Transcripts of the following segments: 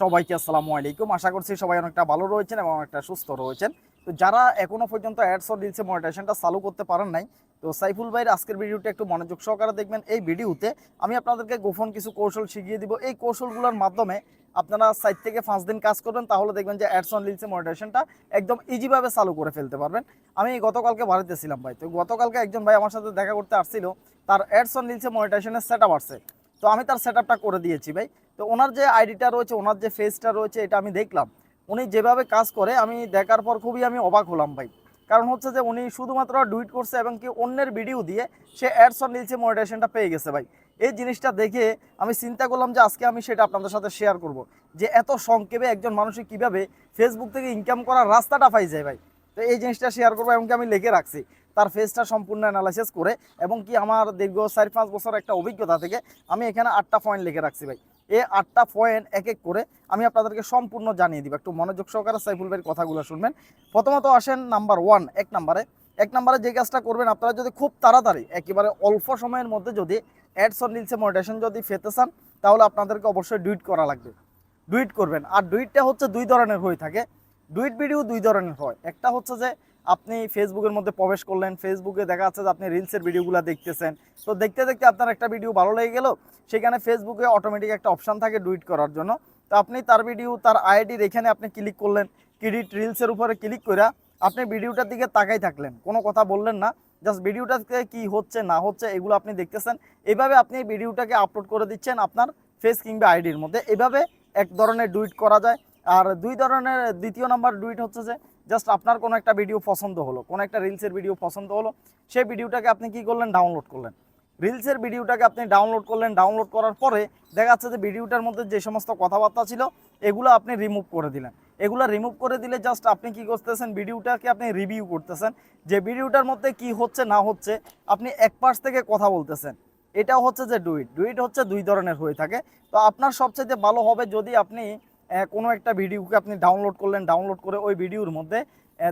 সবাইকে আসসালামু আলাইকুম। আশা করছি সবাই অনেকটা ভালো রয়েছেন এবং অনেকটা সুস্থ রয়েছেন। তো যারা এখনও পর্যন্ত অ্যাডস ও রিলসে মনিটাইজেশনটা চালু করতে পারেন নাই, তো সাইফুল ভাইয়ের আজকের ভিডিওটা একটু মনোযোগ সহকারে দেখবেন। এই ভিডিওতে আমি আপনাদেরকে গোপন কিছু কৌশল শিখিয়ে দিব। এই কৌশলগুলোর মাধ্যমে আপনারা সাইট থেকে পাঁচ দিন কাজ করবেন, তাহলে দেখবেন যে অ্যাডস অন রিলসে মনিটাইজেশনটা একদম ইজিভাবে চালু করে ফেলতে পারবেন। আমি গতকালকে বাড়িতে ছিলাম ভাই, তো গতকালকে একজন ভাই আমার সাথে দেখা করতে আসছিল, তার অ্যাডস অন রিলসে মনিটাইজেশনের সেট আপ আসছে তো আমি তার সেট আপটা করে দিয়েছি ভাই। তো ওনার যে আইডিটা রয়েছে, ওনার যে ফেসটা রয়েছে, এটা আমি দেখলাম। উনি যেভাবে কাজ করে, আমি দেখার পর খুবই আমি অবাক হলাম ভাই। কারণ হচ্ছে যে উনি শুধুমাত্র ডুইট করছে এবং কি অন্যের ভিডিও দিয়ে সে অ্যাডস অন রিলসে মনিটাইজেশনটা পেয়ে গেছে ভাই। এই জিনিসটা দেখে আমি চিন্তা করলাম যে আজকে আমি সেটা আপনাদের সাথে শেয়ার করব। যে এত সংক্ষেপে একজন মানুষের কীভাবে ফেসবুক থেকে ইনকাম করার রাস্তাটা পাই যায় ভাই। তো এই জিনিসটা শেয়ার করব এমনকি আমি লিখে রাখছি। তার ফেসটা সম্পূর্ণ অ্যানালাইসিস করে এবং কি আমার দীর্ঘ চার পাঁচ বছর একটা অভিজ্ঞতা থেকে আমি এখানে আটটা পয়েন্ট লিখে রাখছি ভাই। এই আটটা পয়েন্ট এক এক করে আমি আপনাদেরকে সম্পূর্ণ জানিয়ে দিব। একটু মনোযোগ সহকারে সাইফুল ভাইয়ের কথাগুলো শুনবেন। প্রথমত আসেন নাম্বার ওয়ান এক নাম্বারে। এক নাম্বারে যে কাজটা করবেন, আপনারা যদি খুব তাড়াতাড়ি, একেবারে অল্প সময়ের মধ্যে যদি অ্যাডস অন রিলসে যদি পেতে চান, তাহলে আপনাদেরকে অবশ্যই ডুইট করা লাগবে। ডুইট করবেন। আর ডুইটটা হচ্ছে দুই ধরনের হয়ে থাকে। ডুইট ভিডিও দুই ধরনের হয়। একটা হচ্ছে যে আপনি ফেসবুকের মধ্যে প্রবেশ করলেন ফেসবুকে দেখা যাচ্ছে যে আপনি রিলসের ভিডিওগুলো দেখতেছেন। তো দেখতে দেখতে আপনার একটা ভিডিও ভালো লেগে গেল, সেখানে ফেসবুকে অটোমেটিক একটা অপশান থাকে ডুইট করার জন্য। তো আপনি তার ভিডিও তার আইডির এখানে আপনি ক্লিক করলেন ক্রেডিট রিলসের উপরে ক্লিক করে আপনি ভিডিওটার দিকে তাকাই থাকলেন। কোনো কথা বললেন না জাস্ট ভিডিওটাতে কি হচ্ছে, না হচ্ছে, এগুলো আপনি দেখতেছেন। এভাবে আপনি ভিডিওটাকে আপলোড করে দিচ্ছেন আপনার ফেস কিংবা আইডির মধ্যে। এভাবে এক ধরনের ডুইট করা যায়। আর দুই ধরনের, দ্বিতীয় নাম্বার ডুইট হচ্ছে যে জাস্ট আপনার কোনো একটা ভিডিও পছন্দ হলো, কোনো একটা রিলসের ভিডিও পছন্দ হলো, সেই ভিডিওটাকে আপনি কি করলেন? ডাউনলোড করলেন। রিলসের ভিডিওটাকে আপনি ডাউনলোড করলেন ডাউনলোড করার পরে দেখা যাচ্ছে যে ভিডিওটার মধ্যে যে সমস্ত কথাবার্তা ছিল, এগুলো আপনি রিমুভ করে দিলেন। এগুলো রিমুভ করে দিলে জাস্ট আপনি কি করতেছেন? ভিডিওটাকে আপনি রিভিউ করতেছেন। যে ভিডিওটার মধ্যে কি হচ্ছে, না হচ্ছে, আপনি এক পাশ থেকে কথা বলতেছেন। এটাও হচ্ছে যে ডুইট ডুইট হচ্ছে দুই ধরনের হয়ে থাকে। তো আপনার সবচেয়ে ভালো হবে যদি আপনি কোনো একটা ভিডিওকে আপনি ডাউনলোড করলেন ডাউনলোড করে ওই ভিডিওর মধ্যে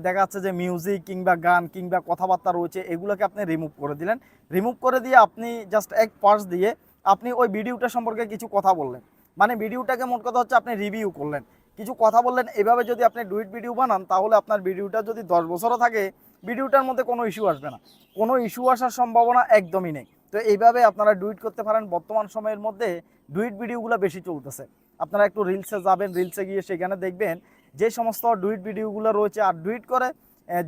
দেখা যাচ্ছে যে মিউজিক কিংবা গান কিংবা কথাবার্তা রয়েছে, এগুলোকে আপনি রিমুভ করে দিলেন। রিমুভ করে দিয়ে আপনি জাস্ট এক পার্স দিয়ে আপনি ওই ভিডিওটা সম্পর্কে কিছু কথা বললেন। মানে ভিডিওটাকে মোট কথা হচ্ছে আপনি রিভিউ করলেন। কিছু কথা বললেন, এভাবে যদি আপনি ডুইট ভিডিও বানান, তাহলে আপনার ভিডিওটা যদি দশ বছরও থাকে, ভিডিওটার মধ্যে কোনো ইস্যু আসবে না। কোনো ইস্যু আসার সম্ভাবনা একদমই নেই। তো এইভাবে আপনারা ডুইট করতে পারেন। বর্তমান সময়ের মধ্যে ডুইট ভিডিওগুলো বেশি চলতেছে। আপনারা একটু রিলসে যাবেন রিলসে গিয়ে সেখানে দেখবেন যে সমস্ত ডুইট ভিডিওগুলো রয়েছে আর ডুইট করে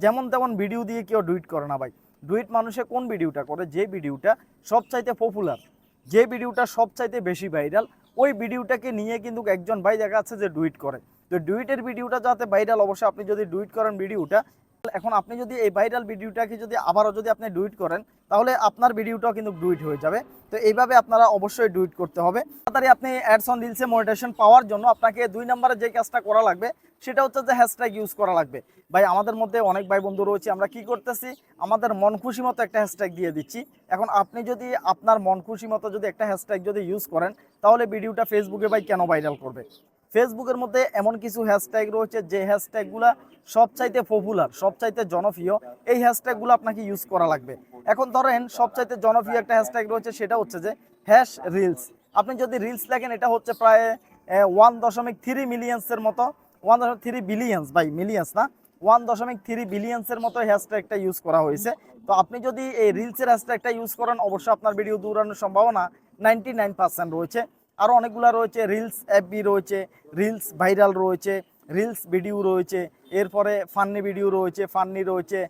যেমন তেমন ভিডিও দিয়ে কেউ ডুইট করে না ভাই। ডুইট মানুষে কোন ভিডিওটা করে? যে ভিডিওটা সবচাইতে পপুলার যে ভিডিওটা সবচাইতে বেশি ভাইরাল ওই ভিডিওটাকে নিয়ে কিন্তু একজন ভাই দেখা যাচ্ছে যে ডুইট করে। তো ডুইটের ভিডিওটা যাতে ভাইরাল অবশ্যই আপনি যদি ডুইট করেন ভিডিওটা এখন আপনি যদি এই ভাইরাল ভিডিওটাকে যদি আবারও যদি আপনি ডুইট করেন, তাহলে আপনার ভিডিওটাও কিন্তু ডুইট হয়ে যাবে। তো এইভাবে আপনারা অবশ্যই ডুইট করতে হবে। তাড়াতাড়ি আপনি অ্যাডস অন রিলসে মনিটেশন পাওয়ার জন্য আপনাকে দুই নম্বরে যে কাজটা করা লাগবে, সেটা হচ্ছে যে হ্যাশট্যাগ ইউজ করা লাগবে। ভাই, আমাদের মধ্যে অনেক ভাই বন্ধু রয়েছে, আমরা কি করতেছি? আমাদের মন খুশি মতো একটা হ্যাশট্যাগ দিয়ে দিচ্ছি। এখন আপনি যদি আপনার মন খুশি মতো যদি একটা হ্যাশট্যাগ যদি ইউজ করেন, তাহলে ভিডিওটা ফেসবুকে ভাই কেন ভাইরাল করবে? ফেসবুকের মধ্যে এমন কিছু হ্যাশট্যাগ রয়েছে যে হ্যাশট্যাগুলো সবচাইতে পপুলার সবচাইতে জনপ্রিয়। এই হ্যাশট্যাগুলো আপনাকে ইউজ করা লাগবে। এখন ধরেন সবচাইতে জনপ্রিয় একটা হ্যাশট্যাগ রয়েছে, সেটা হচ্ছে যে হ্যাশ রিলস আপনি যদি রিলস দেখেন, এটা হচ্ছে প্রায় ওয়ান দশমিক থ্রি মিলিয়ন্সের মতো ওয়ান দশমিক থ্রি বিলিয়ন্স বাই মিলিয়ন্স না ওয়ান দশমিক থ্রি বিলিয়ন্সের মতো হ্যাশট্যাগটা ইউজ করা হয়েছে। তো আপনি যদি এই রিলসের হ্যাশট্যাগটা ইউজ করেন, অবশ্যই আপনার ভিডিও দৌড়ানোর সম্ভাবনা নাইনটি রয়েছে। আরও অনেকগুলো রয়েছে রিলস অ্যাপবি রয়েছে রিলস ভাইরাল রয়েছে রিলস ভিডিও রয়েছে, এরপরে ফান্নি ভিডিও রয়েছে ফান্নি রয়েছে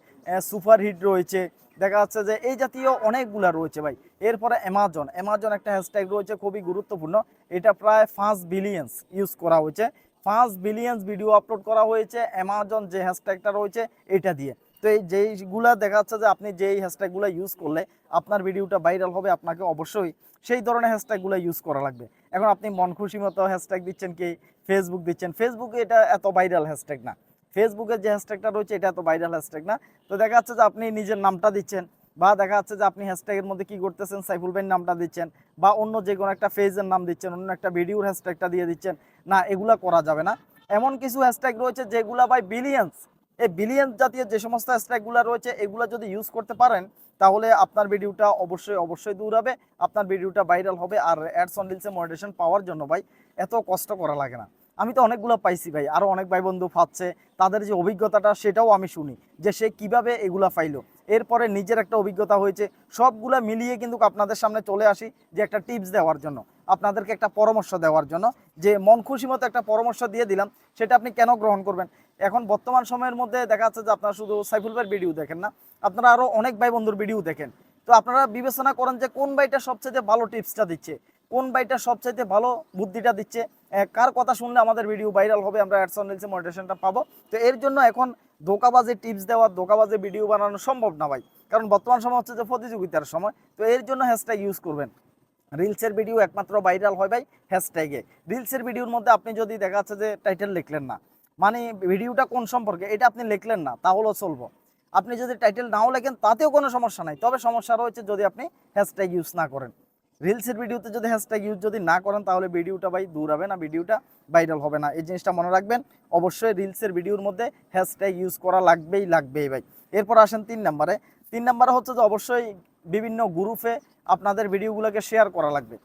সুপার হিট রয়েছে। দেখা যাচ্ছে যে এই জাতীয় অনেকগুলা রয়েছে ভাই। এরপরে অ্যামাজন অ্যামাজন একটা হ্যাশট্যাগ রয়েছে, খুবই গুরুত্বপূর্ণ। এটা প্রায় পাঁচ বিলিয়ন্স ইউজ করা হয়েছে। পাঁচ বিলিয়ন্স ভিডিও আপলোড করা হয়েছে অ্যামাজন যে হ্যাশট্যাগটা রয়েছে, এটা দিয়ে। তো এই যেইগুলা দেখা যাচ্ছে যে আপনি যেই হ্যাশট্যাগুলো ইউজ করলে আপনার ভিডিওটা ভাইরাল হবে, আপনাকে অবশ্যই সেই ধরনের হ্যাশট্যাগুলো ইউজ করা লাগবে। এখন আপনি মন খুশি মতো হ্যাশট্যাগ দিচ্ছেন কি? ফেসবুক দিচ্ছেন। ফেসবুকে এটা এত ভাইরাল হ্যাশট্যাগ না। ফেসবুকের যে হ্যাশট্যাগটা রয়েছে, এটা এত ভাইরাল হ্যাশট্যাগ না। তো দেখা যাচ্ছে যে আপনি নিজের নামটা দিচ্ছেন বা দেখা যাচ্ছে যে আপনি হ্যাশট্যাগের মধ্যে কি করতেছেন, সাইফুল ভাইয়ের নামটা দিচ্ছেন বা অন্য যে কোনো একটা ফেজের নাম দিচ্ছেন, অন্য একটা ভিডিওর হ্যাশট্যাগটা দিয়ে দিচ্ছেন। না, এগুলা করা যাবে না। এমন কিছু হ্যাশট্যাগ রয়েছে যেগুলা বাই বিলিয়ন্স এই বিলিয়ন জাতীয় যে সমস্ত হ্যাশট্যাগুলো রয়েছে, এগুলো যদি ইউজ করতে পারেন তাহলে আপনার ভিডিওটা অবশ্যই অবশ্যই দৌড়াবে আপনার ভিডিওটা ভাইরাল হবে আর অ্যাডস অন রিলসে মনিটেশন পাওয়ার জন্য ভাই এত কষ্ট করা লাগে না। আমি তো অনেকগুলো পাইছি ভাই আরও অনেক ভাই বন্ধু পাচ্ছে তাদের যে অভিজ্ঞতাটা সেটাও আমি শুনি যে সে কীভাবে এগুলা পাইলো। এরপরে নিজের একটা অভিজ্ঞতা হয়েছে, সবগুলা মিলিয়ে কিন্তু আপনাদের সামনে চলে আসি যে একটা টিপস দেওয়ার জন্য, আপনাদেরকে একটা পরামর্শ দেওয়ার জন্য, যে মন খুশি মতো একটা পরামর্শ দিয়ে দিলাম, সেটা আপনি কেন গ্রহণ করবেন? এখন বর্তমান সময়ের মধ্যে দেখা যাচ্ছে যে আপনারা শুধু সাইফুল ভাইয়ের ভিডিও দেখেন না, আপনারা আরও অনেক ভাই বন্ধুর ভিডিও দেখেন। তো আপনারা বিবেচনা করেন যে কোন ভাইটা সবচেয়ে ভালো টিপসটা দিচ্ছে, কোন ভাইটা সবচাইতে ভালো বুদ্ধিটা দিচ্ছে কার কথা শুনলে আমাদের ভিডিও ভাইরাল হবে, আমরা অ্যাডসন রিলসে মোটিভেশনটা পাবো। তো এর জন্য এখন ধোকাবাজে টিপস দেওয়া, ধোকাবাজে ভিডিও বানানো সম্ভব না ভাই, কারণ বর্তমান সময় হচ্ছে যে প্রতিযোগিতার সময়। তো এর জন্য হ্যাশট্যাগ ইউজ করবেন। রিলসের ভিডিও একমাত্র ভাইরাল হয় ভাই হ্যাশট্যাগে রিলসের ভিডিওর মধ্যে আপনি যদি দেখা যাচ্ছে যে টাইটেল লিখলেন না মানে ভিডিওটা কোন সম্পর্কে এটা আপনি লিখলেন না, তাহলেও চলবো। আপনি যদি টাইটেল নাও লেখেন, তাতেও কোনো সমস্যা নাই। তবে সমস্যা রয়েছে যদি আপনি হ্যাশট্যাগ ইউজ না করেন। রিলসের ভিডিওতে যদি হ্যাশট্যাগ ইউজ যদি না করেন, তাহলে ভিডিওটা ভাই দূর হবে না, ভিডিওটা ভাইরাল হবে না। এই জিনিসটা মনে রাখবেন, অবশ্যই রিলসের ভিডিওর মধ্যে হ্যাশট্যাগ ইউজ করা লাগবেই লাগবেই ভাই। এরপর আসেন তিন নম্বরে। তিন নম্বরে হচ্ছে যে অবশ্যই বিভিন্ন গ্রুপে আপনাদের ভিডিওগুলোকে শেয়ার করা লাগবে।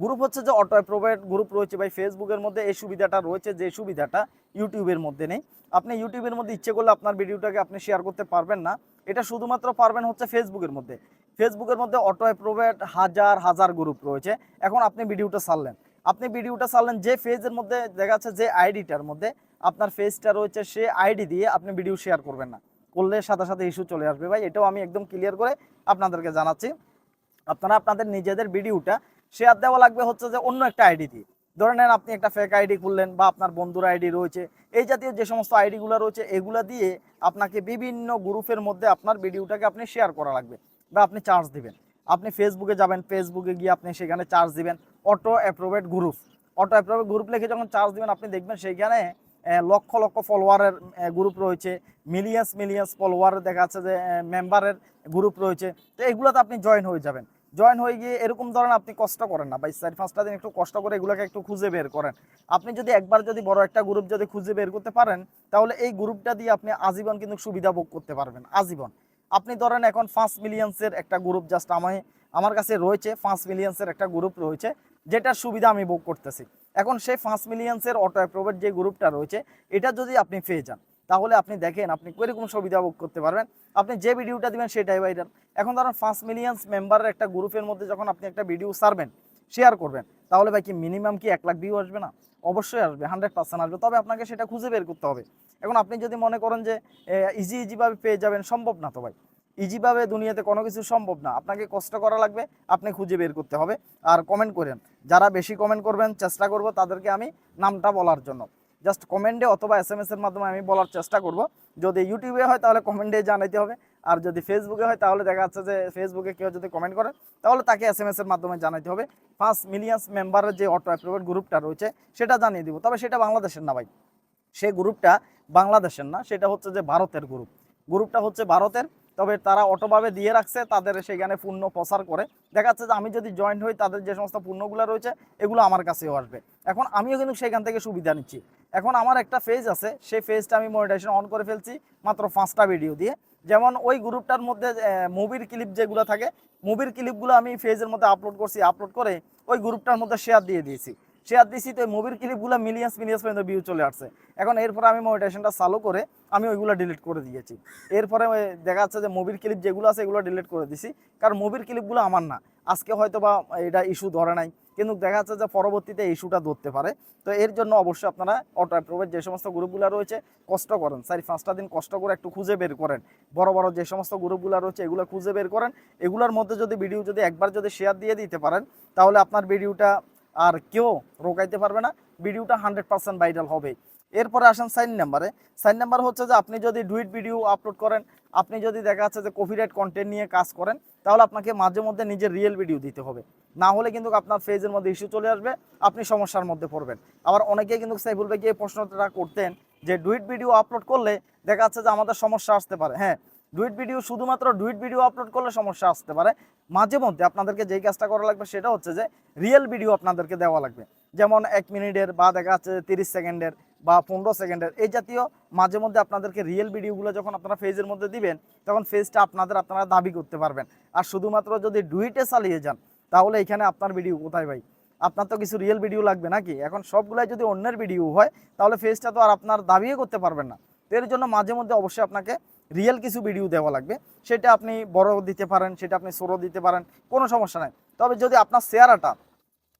গ্রুপ হচ্ছে যে অটো অ্যাপ্রোভেট গ্রুপ রয়েছে ভাই। ফেসবুকের মধ্যে এই সুবিধাটা রয়েছে যে সুবিধাটা ইউটিউবের মধ্যে নেই। আপনি ইউটিউবের মধ্যে ইচ্ছে করলে আপনার ভিডিওটাকে আপনি শেয়ার করতে পারবেন না। এটা শুধুমাত্র পারবেন হচ্ছে ফেসবুকের মধ্যে। ফেসবুকের মধ্যে অটো অ্যাপ্রোভেট হাজার হাজার গ্রুপ রয়েছে। এখন আপনি ভিডিওটা ছাড়লেন। আপনি ভিডিওটা ছাড়লেন যে ফেজের মধ্যে দেখা যাচ্ছে যে আইডিটার মধ্যে আপনার ফেজটা রয়েছে সে আইডি দিয়ে আপনি ভিডিও শেয়ার করবেন না। করলে সাথে সাথে ইস্যু চলে আসবে ভাই। এটাও আমি একদম ক্লিয়ার করে আপনাদেরকে জানাচ্ছি। আপনারা, আপনাদের নিজেদের ভিডিওটা শেয়ার দেওয়া লাগবে হচ্ছে যে অন্য একটা আইডি দিয়ে। ধরে নেন আপনি একটা ফেক আইডি খুললেন বা আপনার বন্ধুর আইডি রয়েছে, এই জাতীয় যে সমস্ত আইডিগুলো রয়েছে, এগুলা দিয়ে আপনাকে বিভিন্ন গ্রুপের মধ্যে আপনার ভিডিওটাকে আপনি শেয়ার করা লাগবে বা আপনি চার্জ দিবেন। আপনি ফেসবুকে যাবেন ফেসবুকে গিয়ে আপনি সেখানে চার্জ দিবেন auto approved group auto approved group লিখে যখন চার্জ দিবেন, আপনি দেখবেন সেইখানে লক্ষ লক্ষ ফলোয়ারের গ্রুপ রয়েছে মিলিয়ন্স মিলিয়ন্স ফলোয়ার দেখা যাচ্ছে যে মেম্বারের গ্রুপ রয়েছে। তো এগুলোতে আপনি জয়েন হয়ে যাবেন। জয়েন হয়ে গিয়ে এরকম ধরেন আপনি কষ্ট করেন না ভাই চার পাঁচটা দিন একটু কষ্ট করে এগুলোকে একটু খুঁজে বের করেন। আপনি যদি একবার যদি বড় একটা গ্রুপ যদি খুঁজে বের করতে পারেন, তাহলে এই গ্রুপটা দিয়ে আপনি আজীবন কিন্তু সুবিধা ভোগ করতে পারবেন, আজীবন। আপনি ধরেন এখন পাঁচ মিলিয়ন্সের একটা গ্রুপ জাস্ট আমি, আমার কাছে রয়েছে পাঁচ মিলিয়ন্সের একটা গ্রুপ রয়েছে, যেটার সুবিধা আমি ভোগ করতেছি। এখন সেই পাঁচ মিলিয়ন্সের অটো অ্যাপ্রোভেট যে গ্রুপটা রয়েছে, এটা যদি আপনি পেয়ে যান তাহলে আপনি দেখেন, আপনি কীরকম সুবিধা ভোগ করতে পারবেন। আপনি যে ভিডিওটা দিবেন সেটাই ভাইরাল এখন ধরেন পাঁচ মিলিয়ন্স মেম্বারের একটা গ্রুপের মধ্যে যখন আপনি একটা ভিডিও সারবেন শেয়ার করবেন, তাহলে ভাই কি মিনিমাম কি এক লাখ ভিউ আসবে না? অবশ্যই আসবে হান্ড্রেড পার্সেন্ট আসবে। তবে আপনাকে সেটা খুঁজে বের করতে হবে। এখন আপনি যদি মনে করেন যে ইজি ইজিভাবে পেয়ে যাবেন, সম্ভব না তো ভাই। ইজিভাবে দুনিয়াতে কোনো কিছু সম্ভব না। আপনাকে কষ্ট করা লাগবে, আপনি খুঁজে বের করতে হবে। আর কমেন্ট করেন। যারা বেশি কমেন্ট করবেন, চেষ্টা করব তাদেরকে আমি নামটা বলার জন্য। জাস্ট কমেন্টে অথবা এস এম এর মাধ্যমে আমি বলার চেষ্টা করব। যদি ইউটিউবে হয় তাহলে কমেন্টে জানাইতে হবে, আর যদি ফেসবুকে হয় তাহলে দেখা যাচ্ছে যে ফেসবুকে কেউ যদি কমেন্ট করে, তাহলে তাকে এস এম এর মাধ্যমে জানাইতে হবে। পাঁচ মিলিয়ন্স মেম্বারের যে অটো অ্যাপ্রোভেট গ্রুপটা রয়েছে, সেটা জানিয়ে দিব। তবে সেটা বাংলাদেশের না ভাই। সে গ্রুপটা বাংলাদেশের না, সেটা হচ্ছে যে ভারতের গ্রুপ গ্রুপটা হচ্ছে ভারতের। তবে তারা অটোভাবে দিয়ে রাখছে, তাদের সেখানে পূর্ণ প্রচার করে। দেখা যাচ্ছে যে আমি যদি জয়েন্ট হই, তাদের যে সমস্ত পূর্ণগুলো রয়েছে, এগুলো আমার কাছেও আসবে। এখন আমিও কিন্তু সেখান থেকে সুবিধা নিচ্ছি। এখন আমার একটা ফেজ আছে, সেই ফেজটা আমি মনিটাইজেশন অন করে ফেলছি মাত্র পাঁচটা ভিডিও দিয়ে। যেমন ওই গ্রুপটার মধ্যে মুভির ক্লিপ যেগুলো থাকে মুভির ক্লিপগুলো আমি ফেজের মধ্যে আপলোড করছি আপলোড করে ওই গ্রুপটার মধ্যে শেয়ার দিয়ে দিয়েছি। শেয়ার দিয়েছি তো মুভির ক্লিপগুলো মিলিয়ন্স মিলিয়ন্স পর্যন্ত ভিউ চলে আসছে। এখন এরপরে আমি মনিটাইজেশনটা চালু করে আমি ওইগুলো ডিলিট করে দিয়েছি। এরপরে দেখা যাচ্ছে যে মুভির ক্লিপ যেগুলো আছে এগুলো ডিলিট করে দিছি, কারণ মুভির ক্লিপগুলো আমার না। আজকে হয়তো বা এটা ইস্যু ধরে নাই, কিন্তু দেখা যাচ্ছে যে পরবর্তীতে ইস্যুটা ধরতে পারে। তো এর জন্য অবশ্যই আপনারা অটো অ্যাপ্রোভের যে সমস্ত গ্রুপগুলো রয়েছে, কষ্ট করেন। চারি পাঁচটা দিন কষ্ট করে একটু খুঁজে বের করেন। বড় বড় যে সমস্ত গ্রুপগুলো রয়েছে, এগুলো খুঁজে বের করেন। এগুলোর মধ্যে যদি ভিডিও যদি একবার যদি শেয়ার দিয়ে দিতে পারেন, তাহলে আপনার ভিডিওটা আর কেউ রোকাইতে পারবে না, ভিডিওটা হান্ড্রেড পার্সেন্ট ভাইরাল হবে। এরপরে আসেন সাইন নাম্বারে। সাইন নাম্বার হচ্ছে যে আপনি যদি ডুইট ভিডিও আপলোড করেন, আপনি যদি দেখা যাচ্ছে যে কপিরাইট কন্টেন্ট নিয়ে কাজ করেন, তাহলে আপনাকে মাঝে মধ্যে নিজের রিয়েল ভিডিও দিতে হবে। না হলে কিন্তু আপনার ফেজের মধ্যে ইস্যু চলে আসবে, আপনি সমস্যার মধ্যে পড়বেন। আবার অনেকেই কিন্তু সাইফুল ভাইকে এই প্রশ্নটা করতেন যে, ডুইট ভিডিও আপলোড করলে দেখা যাচ্ছে যে আমাদের সমস্যা আসতে পারে। হ্যাঁ ডুইট ভিডিও, শুধুমাত্র ডুইট ভিডিও আপলোড করলে সমস্যা আসতে পারে। মাঝে মধ্যে আপনাদেরকে যেই কাজটা করা লাগবে সেটা হচ্ছে যে রিয়েল ভিডিও আপনাদেরকে দেওয়া লাগবে। যেমন এক মিনিটের বা দেখা যাচ্ছে তিরিশ সেকেন্ডের বা পনেরো সেকেন্ডের, এই জাতীয় মাঝে মধ্যে আপনাদেরকে রিয়েল ভিডিওগুলো যখন আপনারা ফেজের মধ্যে দিবেন, তখন ফেজটা আপনাদের আপনারা দাবি করতে পারবেন। আর শুধুমাত্র যদি ডুইটে চালিয়ে যান, তাহলে এখানে আপনার ভিডিও কোথায় ভাই? আপনার তো কিছু রিয়েল ভিডিও লাগবে নাকি? এখন সবগুলাই যদি অন্যের ভিডিও হয়, তাহলে ফেজটা তো আর আপনার দাবিও করতে পারবেন না। এর জন্য মাঝে মধ্যে অবশ্যই আপনাকে রিয়েল কিছু ভিডিও দেওয়া লাগবে। সেটা আপনি বড় দিতে পারেন, সেটা আপনি ছোটো দিতে পারেন, কোনো সমস্যা নাই। তবে যদি আপনার চেহারাটা,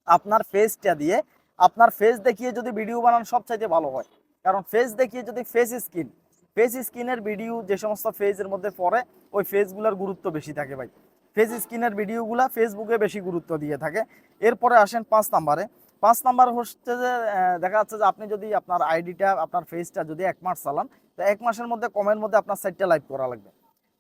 আপনার ফেসটা দিয়ে, আপনার ফেস দেখিয়ে যদি ভিডিও বানান, সবচাইতে ভালো হয়। কারণ ফেস দেখিয়ে যদি ফেস স্কিন ফেস স্কিনের ভিডিও যে সমস্ত ফেজের মধ্যে পড়ে, ওই ফেসগুলোর গুরুত্ব বেশি থাকে ভাই। ফেস স্কিনের ভিডিওগুলো ফেসবুকে বেশি গুরুত্ব দিয়ে থাকে। এরপরে আসেন পাঁচ নাম্বারে। পাঁচ নাম্বার হচ্ছে যে দেখা যাচ্ছে যে আপনি যদি আপনার আইডিটা, আপনার ফেসটা যদি এক মাস চালান, তো এক মাসের মধ্যে, কমের মধ্যে আপনার সাইটটা লাইভ করা লাগবে।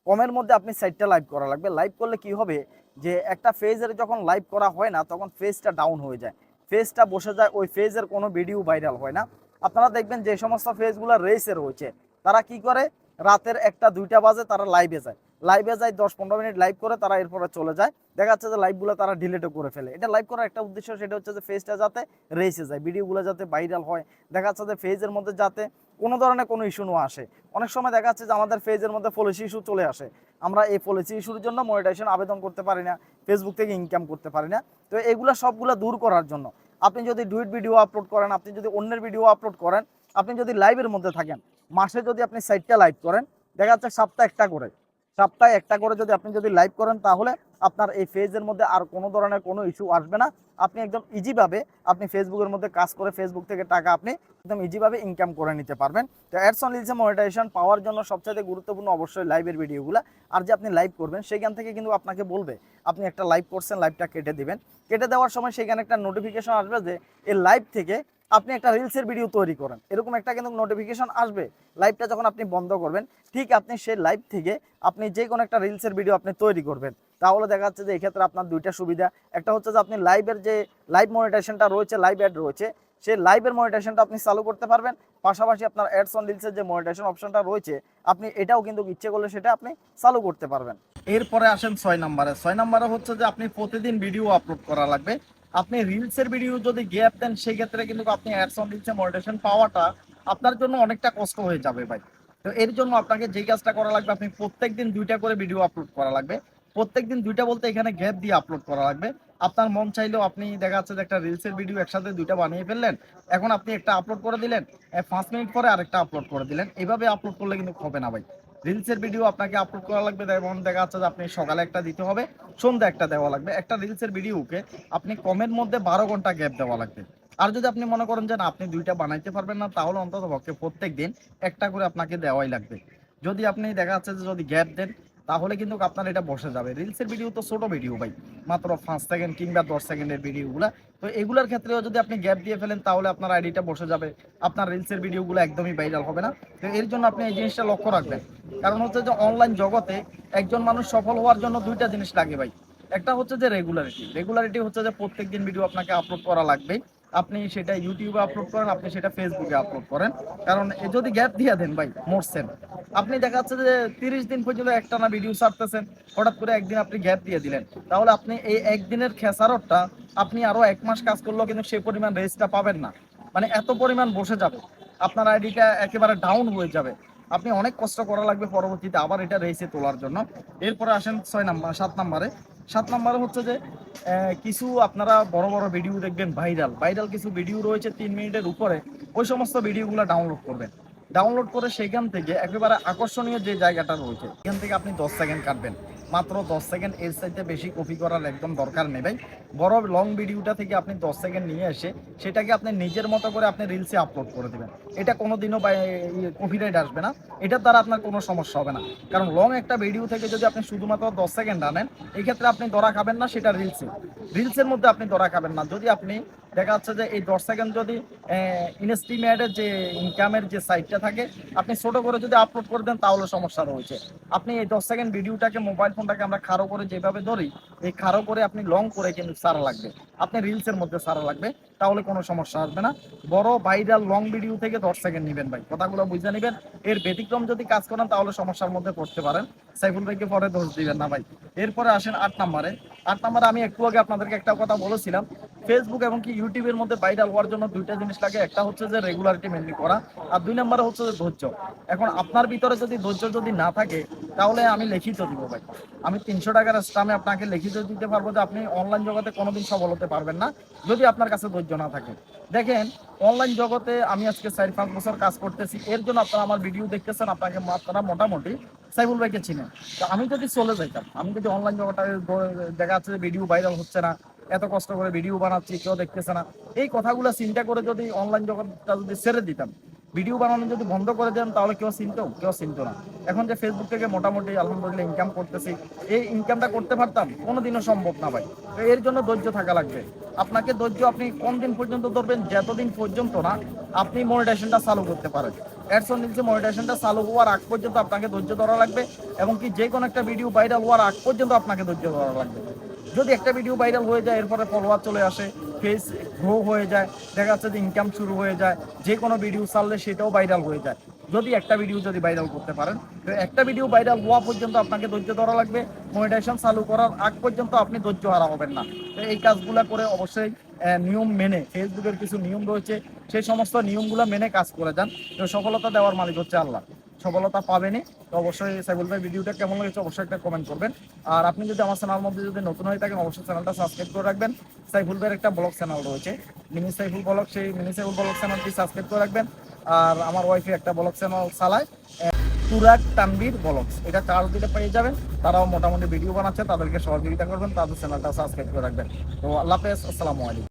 কমের মধ্যে আপনি সাইটটা লাইভ করা লাগবে। লাইভ করলে কি হবে? যে একটা ফেজের যখন লাইভ করা হয় না, তখন ফেজটা ডাউন হয়ে যায়। ফেজটা বসে যায়, ওই ফেজের কোনো ভিডিও ভাইরাল হয় না। আপনারা দেখবেন যে সমস্ত ফেজগুলো রেসে রয়েছে। তারা কি করে? রাতের একটা, দুইটা বাজে তারা লাইভে যায়। লাইভে যায় দশ পনেরো মিনিট লাইভ করে তারা এরপরে চলে যায়। দেখা যাচ্ছে যে লাইভগুলো তারা ডিলেটও করে ফেলে। এটা লাইভ করার একটা উদ্দেশ্য সেটা হচ্ছে যে ফেজটা যাতে রেসে যায় ভিডিওগুলো যাতে ভাইরাল হয়। দেখা যাচ্ছে যে ফেজের মধ্যে যাতে কোনো ধরনের কোনো ইস্যু না আসে। অনেক সময় দেখা যাচ্ছে যে আমাদের ফেজের মধ্যে পলিসি ইস্যু চলে আসে। আমরা এই পলিসি ইস্যুর জন্য মনিটাইজেশন আবেদন করতে পারি না ফেসবুক থেকে ইনকাম করতে পারি না। তো এগুলো সবগুলো দূর করার জন্য। আপনি যদি ডুইট ভিডিও আপলোড করেন, আপনি যদি অন্যের ভিডিও আপলোড করেন, আপনি যদি লাইভের মধ্যে থাকেন মাসে যদি আপনি সাইটটা লাইভ করেন, দেখা যাচ্ছে সপ্তাহে একটা করে। সপ্তাহে একটা করে যদি আপনি যদি লাইভ করেন, তাহলে আপনার এই ফেজের মধ্যে আর কোনো ধরনের কোনো ইস্যু আসবে না। আপনি একদম ইজিভাবে আপনি ফেসবুকের মধ্যে কাজ করে ফেসবুক থেকে টাকা আপনি একদম ইজিভাবে ইনকাম করে নিতে পারবেন। তো অ্যাডস অন রিলসে মনিটাইজেশন পাওয়ার জন্য সবচেয়ে গুরুত্বপূর্ণ অবশ্যই লাইভের ভিডিওগুলো আর যে আপনি লাইভ করবেন সেইখান থেকে কিন্তু আপনাকে বলবে, আপনি একটা লাইভ করছেন লাইভটা কেটে দিবেন। কেটে দেওয়ার সময় সেখানে একটা নোটিফিকেশন আসবে যে, এই লাইভ থেকে আপনি একটা রিলসের ভিডিও তৈরি করেন। এরকম একটা কিন্তু নোটিফিকেশন আসবে। লাইভটা যখন আপনি বন্ধ করবেন, ঠিক আপনি সেই লাইভ থেকে আপনি যে কোনো একটা রিলসের ভিডিও আপনি তৈরি করবেন। তাহলে দেখা যাচ্ছে যে এক্ষেত্রে আপনার দুইটা সুবিধা। একটা হচ্ছে যে আপনি লাইভের যে লাইভ মনিটাইজেশনটা রয়েছে লাইভ অ্যাড রয়েছে, সেই লাইভের মনিটাইজেশনটা আপনি চালু করতে পারবেন। পাশাপাশি আপনার অ্যাডস অন রিলসের যে মনিটাইজেশন অপশনটা রয়েছে, আপনি এটাও কিন্তু ইচ্ছে করলে সেটা আপনি চালু করতে পারবেন। এরপরে আসেন ছয় নম্বরে। ছয় নম্বরে হচ্ছে যে আপনি প্রতিদিন ভিডিও আপলোড করা লাগবে। আপনি রিলসের ভিডিও যদি গ্যাপ দেন সেই ক্ষেত্রে কিন্তু আপনি অ্যাডস অন রিলসে মনিটাইজেশন পাওয়াটা আপনার জন্য অনেকটা কষ্ট হয়ে যাবে ভাই। তো এর জন্য আপনাকে যে কাজটা করা লাগবে, আপনি প্রত্যেকদিন দুইটা করে ভিডিও আপলোড করা লাগবে। প্রত্যেকদিন দুইটা বলতে এখানে গ্যাপ দিয়ে আপলোড করা লাগবে। আপনার মন চাইলেও আপনি দেখা যাচ্ছে যে একটা রিলসের ভিডিও একসাথে দুইটা বানিয়ে ফেললেন, এখন আপনি একটা আপলোড করে দিলেন পাঁচ মিনিট পরে আরেকটা আপলোড করে দিলেন। এভাবে আপলোড করলে কিন্তু হবে না ভাই। রিলসের ভিডিও আপনাকে আপলোড করা লাগবে। যেমন দেখা যাচ্ছে যে আপনি সকালে একটা দিতে হবে, সন্ধ্যা একটা দেওয়া লাগবে। একটা রিলসের ভিডিওকে আপনি কমের মধ্যে বারো ঘণ্টা গ্যাপ দেওয়া লাগবে। আর যদি আপনি মনে করেন যে না, আপনি দুইটা বানাইতে পারবেন না, তাহলে অন্তত পক্ষে প্রত্যেক দিন একটা করে আপনাকে দেওয়াই লাগবে। যদি আপনি দেখা যাচ্ছে যে যদি গ্যাপ দেন তাহলে কিন্তু আপনার এটা বসে যাবে। রিলসের ভিডিও তো ছোট ভিডিও ভাই। মাত্র পাঁচ সেকেন্ড কিংবা দশ সেকেন্ডের ভিডিওগুলো তো এগুলোর ক্ষেত্রেও যদি আপনি গ্যাপ দিয়ে ফেলেন, তাহলে আপনার আইডিটা বসে যাবে। আপনার রিলসের ভিডিওগুলো একদমই ভাইরাল হবে না। তো এর জন্য আপনি এই জিনিসটা লক্ষ্য রাখবেন। কারণ হচ্ছে যে অনলাইন জগতে একজন মানুষ সফল হওয়ার জন্য দুইটা জিনিস লাগে ভাই। একটা হচ্ছে যে রেগুলারিটি রেগুলারিটি হচ্ছে যে প্রত্যেকদিন ভিডিও আপনাকে আপলোড করা লাগবে আপনি সেটা ইউটিউবে আপলোড করেন, আপনি সেটা ফেসবুকে আপলোড করেন। কারণ যদি গ্যাপ দিয়ে দেন ভাই, মরছেন। আপনি দেখা যাচ্ছে যে তিরিশ দিন পর্যন্ত একটানা ভিডিও ছাড়তেছেন, হঠাৎ করে একদিন আপনি গ্যাপ দিয়ে দিলেন। তাহলে আপনি এই একদিনের খেসারতটা আপনি আরও এক মাস কাজ করলেও কিন্তু সেই পরিমাণ রেসটা পাবেন না। মানে এত পরিমাণ বসে যাবে। আপনার আইডিটা একেবারে ডাউন হয়ে যাবে। আপনি অনেক কষ্ট করা লাগবে পরবর্তীতে আবার এটা রেসে তোলার জন্য। এরপরে আসেন ছয় নাম্বার, সাত নাম্বারে। সাত নাম্বার হচ্ছে যে কিছু আপনারা বড় বড় ভিডিও দেখবেন ভাইরাল ভাইরাল কিছু ভিডিও রয়েছে তিন মিনিটের উপরে। ওই সমস্ত ভিডিওগুলো ডাউনলোড করবেন। ডাউনলোড করে সেখান থেকে একেবারে আকর্ষণীয় যে জায়গাটা রয়েছে এখান থেকে আপনি দশ সেকেন্ড কাটবেন। মাত্র দশ সেকেন্ড এর চাইতে বেশি কপি করার একদম দরকার নেই ভাই। বড় লং ভিডিওটা থেকে আপনি দশ সেকেন্ড নিয়ে এসে সেটাকে আপনি নিজের মতো করে আপনি রিলসে আপলোড করে দেবেন। এটা কোনো কোনোদিনও কপিরাইট আসবে না। এটার দ্বারা আপনার কোনো সমস্যা হবে না। কারণ লং একটা ভিডিও থেকে যদি আপনি শুধুমাত্র দশ সেকেন্ড আনেন, এক্ষেত্রে আপনি দরা খাবেন না সেটা রিলসে রিলসের মধ্যে আপনি দরা খাবেন না। যদি আপনি দেখা যাচ্ছে যে এই দশ সেকেন্ড যদি ইনস্টিমেটের যে ইনকামের যে সাইটটা থাকে, আপনি ছোট করে যদি আপলোড করে দেন, তাহলে সমস্যা রয়েছে। আপনি এই দশ সেকেন্ড ভিডিওটাকে মোবাইল ফোনটাকে আমরা খারো করে যেভাবে ধরি, এই খারো করে আপনি লং করে কিন্তু সারা লাগবে। আপনি রিলসের মধ্যে সারা লাগবে, তাহলে কোনো সমস্যা আসবে না। বড় ভাইরাল লং ভিডিও থেকে দশ সেকেন্ড নেবেন ভাই, কথাগুলো বুঝে নেবেন। এর ব্যতিক্রম যদি কাজ করেন, তাহলে সমস্যার মধ্যে পড়তে পারেন। সাইফুল ভাইকে পরে দোষ দিবেন না ভাই। এরপরে আসেন আট নম্বরে। আট নাম্বার আমি একটু আগে আপনাদেরকে একটা কথা বলেছিলাম। ফেসবুক এবং কি ইউটিউবের মধ্যে ভাইরাল হওয়ার জন্য দুইটা জিনিস লাগে। একটা হচ্ছে যে রেগুলারিটি মেনলি করা, আর দুই নম্বরে হচ্ছে যে ধৈর্য। এখন আপনার ভিতরে যদি ধৈর্য যদি না থাকে, তাহলে আমি লিখিত দিব ভাই। আমি তিনশো টাকার স্টামে আপনাকে লিখিত দিতে পারব যে আপনি অনলাইন জগতে কোনোদিন সফল হতে পারবেন না, যদি আপনার কাছে ধৈর্য না থাকে। দেখেন অনলাইন জগতে আমি আজকে চার পাঁচ বছর কাজ করতেছি, এর জন্য আপনারা আমার ভিডিও দেখতেছেন, আপনাকে আপনারা মোটামুটি সাইফুল ভাইকে চিনেন। তো আমি যদি চলে যাইতাম, আমি যদি অনলাইন জগতে দেখা যাচ্ছে ভিডিও ভাইরাল হচ্ছে না, এত কষ্ট করে ভিডিও বানাচ্ছি, কেউ দেখতেছে না, এই কথাগুলো চিন্তা করে যদি অনলাইন জগৎটা যদি ছেড়ে দিতাম ভিডিও বানানো যদি বন্ধ করে দেন, তাহলে কেউ চিনতো কেউ চিনতো না। এখন যে ফেসবুক থেকে মোটামুটি, আলহামদুলিল্লাহ ইনকাম করতেছি, এই ইনকামটা করতে পারতাম, কোনোদিনও সম্ভব না ভাই। তো এর জন্য ধৈর্য থাকা লাগবে। আপনাকে ধৈর্য আপনি কোন দিন পর্যন্ত ধরবেন, যতদিন পর্যন্ত না, আপনি মনিটাইজেশনটা চালু করতে পারেন। অ্যাডসন নিচে মনিটাইজেশনটা চালু হওয়ার আগ পর্যন্ত আপনাকে ধৈর্য ধরা লাগবে, এবং কি যে কোনো একটা ভিডিও ভাইরাল হওয়ার আগ পর্যন্ত আপনাকে ধৈর্য ধরা লাগবে। যদি একটা ভিডিও ভাইরাল হয়ে যায়, এরপরে ফলোয়ার চলে আসে ফেস গ্রো হয়ে যায়, দেখা যাচ্ছে যে ইনকাম শুরু হয়ে যায়, যে কোনো ভিডিও ছাড়লে সেটাও ভাইরাল হয়ে যায়। যদি একটা ভিডিও যদি ভাইরাল করতে পারেন, তো একটা ভিডিও ভাইরাল হওয়া পর্যন্ত আপনাকে ধৈর্য ধরা লাগবে মনিটাইজেশন চালু করার আগ পর্যন্ত আপনি ধৈর্য হারা হবেন না। তো এই কাজগুলো করে অবশ্যই নিয়ম মেনে ফেসবুকের কিছু নিয়ম রয়েছে, সেই সমস্ত নিয়মগুলো মেনে কাজ করে যান, তো সফলতা দেওয়ার মালিক হচ্ছে আল্লাহ। সফলতা পাবেনই, তো অবশ্যই সাইবুল ভাই ভিডিওটা কেমন লেগেছে অবশ্যই একটা কমেন্ট করবেন। আর আপনি যদি আমার চ্যানেল মধ্যে যদি নতুন হয়ে থাকেন, অবশ্যই চ্যানেলটা সাবস্ক্রাইব করে রাখবেন। সাইফুল ভাইয়ের একটা ব্লগ চ্যানেল রয়েছে, মিনি সাইফুল ব্লগ সেই মিনি সাইফুল ব্লগ চ্যানেলটি সাবস্ক্রাইব করে রাখবেন। আর আমার ওয়াইফে একটা ব্লগ চ্যানেল চালায় তুরাক তানবির ব্লগস এটা চার্জ দিলে পেয়ে যাবেন? তারাও মোটামুটি ভিডিও বানাচ্ছে, তাদেরকে সহযোগিতা করবেন, তাদের চ্যানেলটা সাবস্ক্রাইব করে রাখবেন। তো আল্লাহ হাফেজ, আসসালামু আলাইকুম।